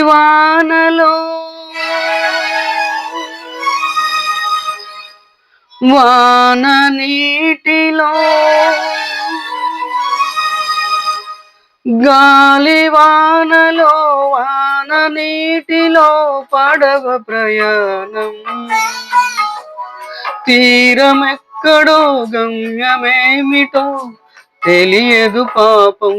వానలో వాన నీటిలో గాలి వానలో వాన నీటిలో పడవ ప్రయాణం. తీరమెక్కడో గమ్యమేమిటో తెలియదు పాపం.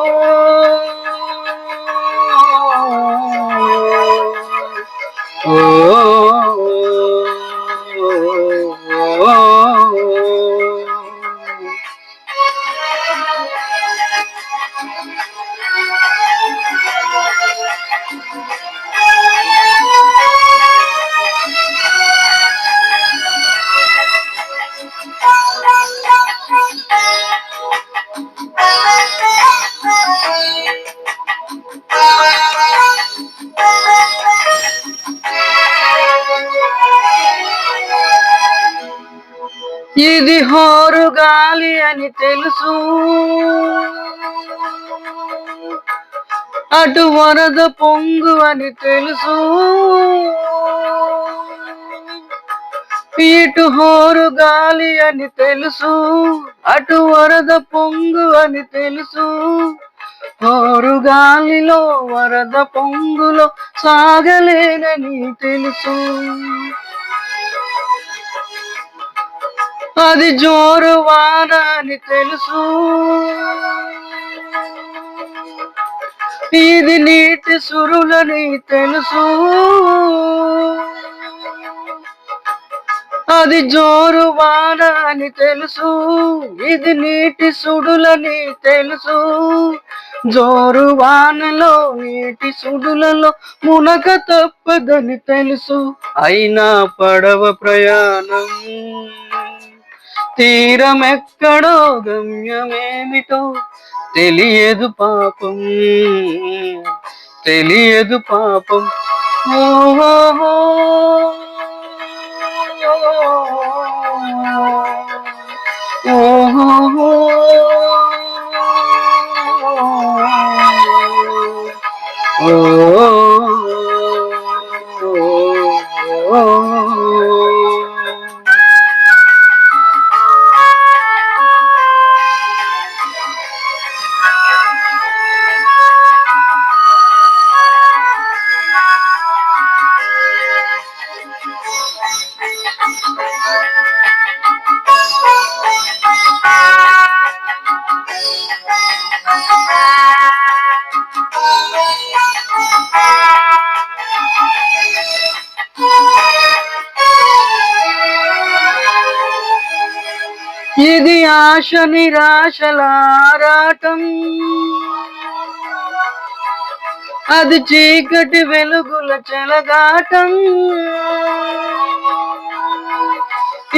ఇది హోరు గాలి అని తెలుసు. అటు వరద పొంగు అని తెలుసు. ఇటు హోరు గాలి అని తెలుసు. అటు వరద పొంగు అని తెలుసు. హోరు గాలిలో వరద పొంగులో సాగలేనని తెలుసు. అది జోరు వాన అని తెలుసు. ఇది నీటి సురులని తెలుసు. అది జోరు వాన అని తెలుసు. ఇది నీటి సుడులని తెలుసు. జోరు వానలో నీటి సుడులలో మునక తప్పదని తెలుసు. అయినా పడవ ప్రయాణం. తీరమెక్కడో గమ్యమేమిటో తెలియదు పాపం. తెలియదు పాపం. ఓహో. ఓహో. ఆశ నిరాశలారాటం అది చీకటి వెలుగుల చెలగాటం.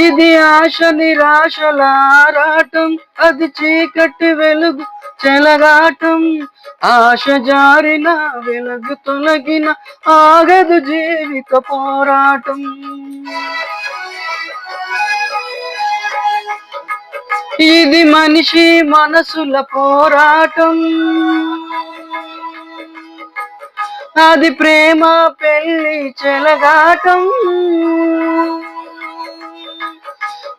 ఇది ఆశ నిరాశలారాటం అది చీకటి వెలుగు చెలగాటం. ఆశ జారిన వెలుగు తొలగిన ఆగదు జీవిత పోరాటం. ఇది మనిషి మనసుల పోరాటం. అది ప్రేమ పెళ్ళి చెలగాటం.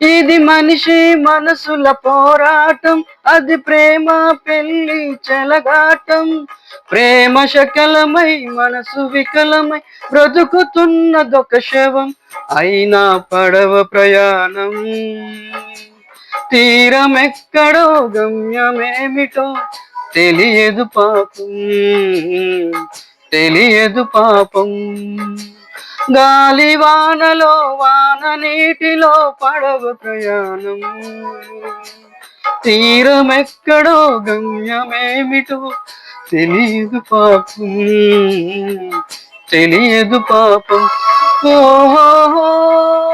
ఇది మనిషి మనసుల పోరాటం. అది ప్రేమ పెళ్ళి చెలగాటం. ప్రేమ శకలమై మనసు వికలమై బ్రతుకుతున్నదొక శవం. అయినా పడవ ప్రయాణం. తీరమెక్కడో గమ్యమేమిటో తెలియదు పాపం. తెలియదు పాపం. గాలి వానలో వాన నీటిలో పడవ ప్రయాణం. తీరమెక్కడో గమ్యమేమిటో తెలియదు పాపం. తెలియదు పాపం. ఓహో ఓహో